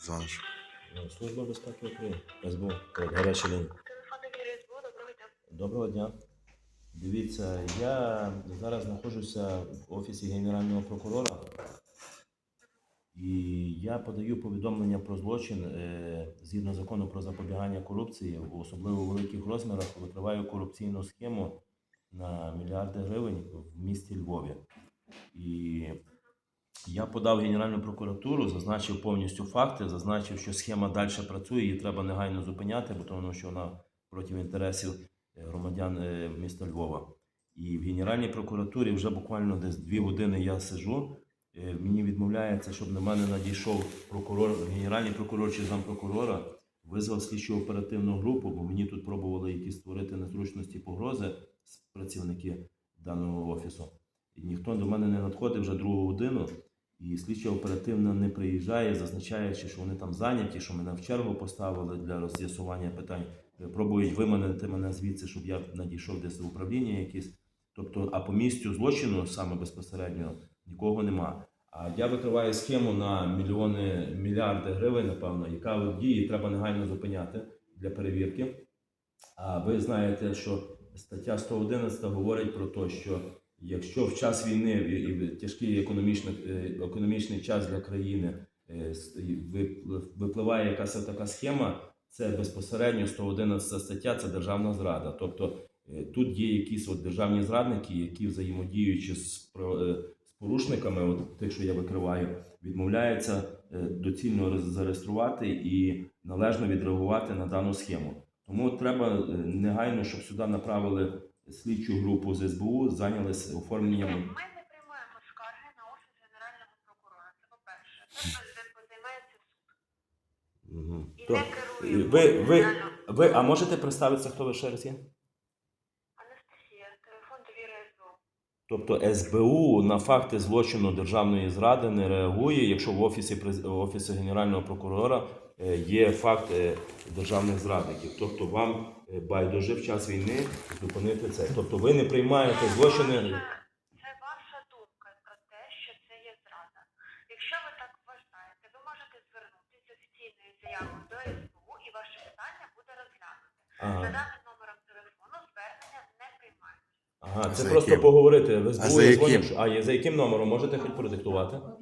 Дзвониш. Ну, Служба безпеки України. СБУ. Гаряча лінія. Доброго дня. Дивіться, я зараз знаходжуся в офісі Генерального прокурора. І я подаю повідомлення про злочин е, згідно закону про запобігання корупції, в особливо великих розмірах викриваю корупційну схему на мільярди гривень в місті Львові. І я подав Генеральну прокуратуру, зазначив повністю факти, зазначив, що схема далі працює, її треба негайно зупиняти, бо тому що вона проти інтересів е, громадян е, міста Львова. І в Генеральній прокуратурі вже буквально десь дві години я сижу. Е, Мені відмовляється, щоб на мене надійшов прокурор, генеральний прокурор чи зампрокурора, визвав слідчу оперативну групу, бо мені тут пробували якісь створити незручності погрози працівники даного офісу. І ніхто до мене не надходив вже другу годину. І слідча оперативна не приїжджає, зазначаючи, що вони там зайняті, що мене в чергу поставили для роз'ясування питань. Е, Пробують виманити мене звідси, щоб я надійшов десь в управління якесь. Тобто, а по місцю злочину саме безпосередньо нікого нема. А я викриваю схему на мільйони мільярди гривень, напевно, яка от діє, треба негайно зупиняти для перевірки. А ви знаєте, що стаття 111 говорить про те, що якщо в час війни і в тяжкий економічний, е, економічний час для країни е, випливає якась така схема, це безпосередньо 111 стаття, це державна зрада. Тобто е, тут є якісь от державні зрадники, які взаємодіючи з, порушниками, от тих, що я викриваю, відмовляються доцільно зареєструвати і належно відреагувати на дану схему. Тому треба негайно, щоб сюди направили слідчу групу з СБУ, зайнялися оформленням. Ми не приймаємо скарги на офіс Генерального прокурора. Це по-перше. Займається суд. І То, не керує. ви, ви, ви, а можете представитися, хто ви ще раз є? Анастасія, телефон довіри СБУ. Тобто СБУ на факти злочину державної зради не реагує, якщо в офісі офісі генерального прокурора є факт е, державних зрадників. Тобто вам е, байдуже в час війни зупинити це. Тобто ви не приймаєте злочини. Це ваша думка про те, що це є зрада. Якщо ви так вважаєте, ви можете звернутися офіційною заявою до СБУ і ваше питання буде розглянуто. За Ага, даним номером телефону звернення не приймають. ага це За просто яким? поговорити. В А за яким? А є- за яким номером можете хоч продиктувати? Звернення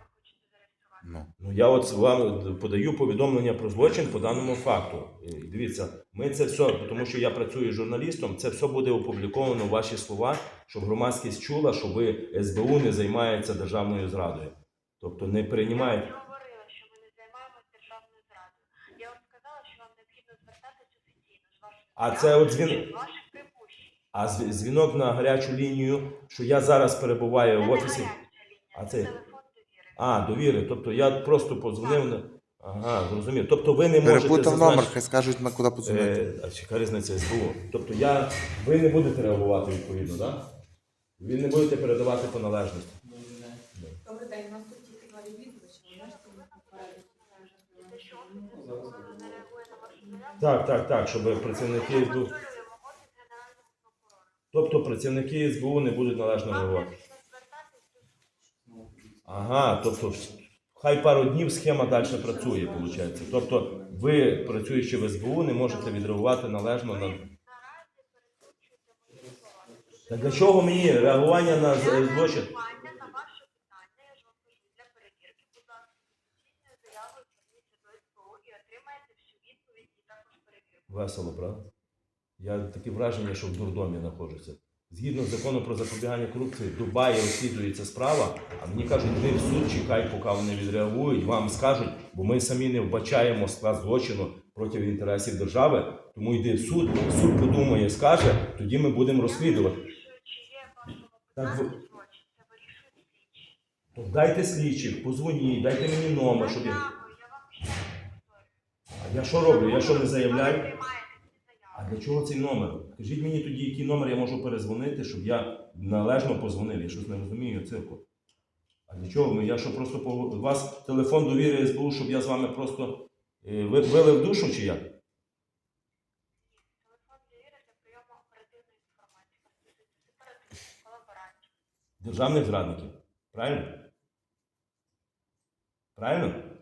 ви хочете зареєструвати? Ну. Ну я от вам подаю повідомлення про злочин по даному факту. І Дивіться, ми це все, тому що я працюю журналістом, це все буде опубліковано ваші слова, щоб громадськість чула, що ви СБУ не займається державною зрадою. Тобто не Я приймаєте. не говорила, що ми не займаємося державною зрадою. Я вам сказала, що вам необхідно звертатись офіційно з ваших А це от дзвін- ваших припущень. А дзві- дзвінок на гарячу лінію, що я зараз перебуваю Це в не офісі. гаряча лінія, А це. А, довіри. Тобто я просто подзвонив на. Ага, зрозумів. Тобто ви не можете Перепутав зазначити- номер, хай скажуть на куди подзвонити. Е, а яка різниця СБУ? Тобто я, ви не будете реагувати відповідно, так? Ви не будете передавати по належності. Добрий день, у нас тут тільки два відвідувачі, ви Так, так, так, щоб працівники СБУ. Тобто працівники СБУ не будуть належно реагувати. необхідно звертатись до суду. Ага, тобто хай пару днів схема далі працює, виходить. Тобто ви, працюючи в СБУ, не можете відреагувати належно на. Так для чого мені реагування на злочин? Весело, правда? Я таке враження, що в дурдомі знаходжуся. Згідно з законом про запобігання корупції, Дубаї розслідується справа, а мені кажуть, йди в суд, чекай, поки вони відреагують, вам скажуть, бо ми самі не вбачаємо склад злочину проти інтересів держави, тому йди в суд, суд подумає, скаже, тоді ми будемо розслідувати. Так ви- Це вирішують слідчі. То дайте слідчих, позвоніть, дайте мені номер, щоб я. А я що роблю? Я що не заявляю? приймаєте ці А заяви. Для чого цей номер? Скажіть мені тоді, який номер я можу перезвонити, щоб я належно позвонив. Я щось не розумію цирку. А для чого? Я що просто по... у вас телефон довіри СБУ, щоб я з вами просто е, ви били в душу чи як? Телефон довіри для прийому оперативної інформації. Державних зрадників. Правильно? Правильно?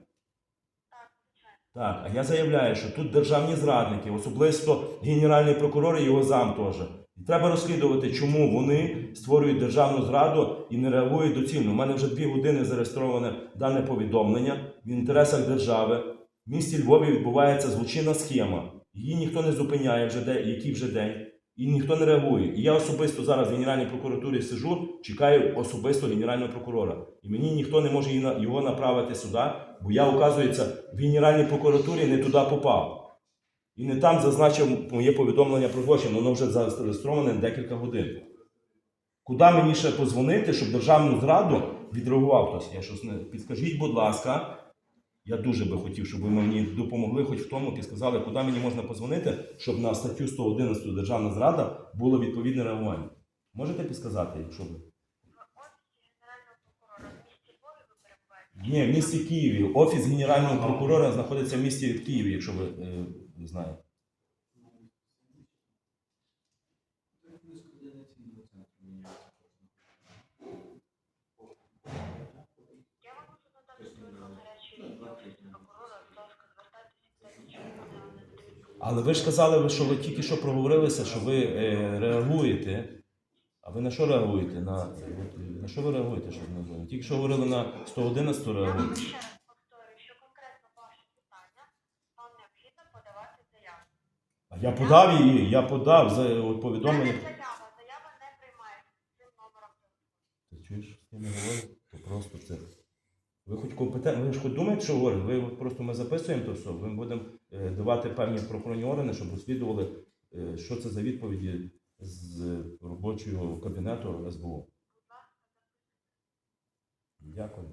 Так, а я заявляю, що тут державні зрадники, особисто генеральний прокурор і його зам теж. І треба розслідувати, чому вони створюють державну зраду і не реагують доцільно. У мене вже дві години зареєстроване дане повідомлення в інтересах держави. В місті Львові відбувається злочинна схема. Її ніхто не зупиняє вже де, який вже день, і ніхто не реагує. І я особисто зараз в Генеральній прокуратурі сижу, чекаю особисто генерального прокурора. І мені ніхто не може його направити сюди, бо я, оказується, в Генеральній прокуратурі не туди попав. І не там зазначив моє повідомлення про злочин, воно вже зареєстроване декілька годин. Куди мені ще позвонити, щоб державну зраду відреагував хтось? Я щось не підскажіть, будь ласка. Я дуже би хотів, щоб ви мені допомогли хоч в тому, підсказали, куди мені можна позвонити, щоб на статтю 111 Державна зрада було відповідне реагування. Можете підсказати, якщо ви? Ні, в місті Києві. Офіс генерального прокурора знаходиться в місті Києві, якщо ви е, знаєте. Я вам можу надати телефон гарячої лінії офісу прокурора, будь ласка, звертайтеся, питайте, чому вони вам не надають допомогу. Але ви ж казали, що ви тільки що проговорилися, що ви е, реагуєте. А ви на що реагуєте? На, на що ви реагуєте? Що ви не Тільки що говорили на 111 Я реагуєте. ще раз повторюю, що конкретно ваше питання вам необхідно подавати заяву. А я подав її, я подав за повідомлення. заява, заява не приймається цим номером. Ти чуєш, з ким я говорю? То просто це. Ви хоч компетентні, ви ж хоч думаєте, що говорите? Ви просто ми записуємо то все. Ми будемо давати певні правоохоронні органи, щоб розслідували, е, що це за відповіді з робочого кабінету СБУ. Дякую.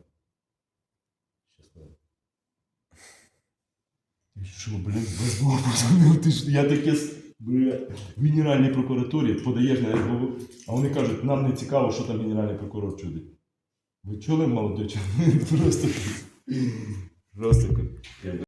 Щасливо. Що, блін, СБУ позвонив? Ти ж я таке с- бля, в Генеральній прокуратурі подаєш на СБУ, а вони кажуть, нам не цікаво, що там генеральний прокурор чудить. Ви чули, молодий чоловік? Просто. Просто.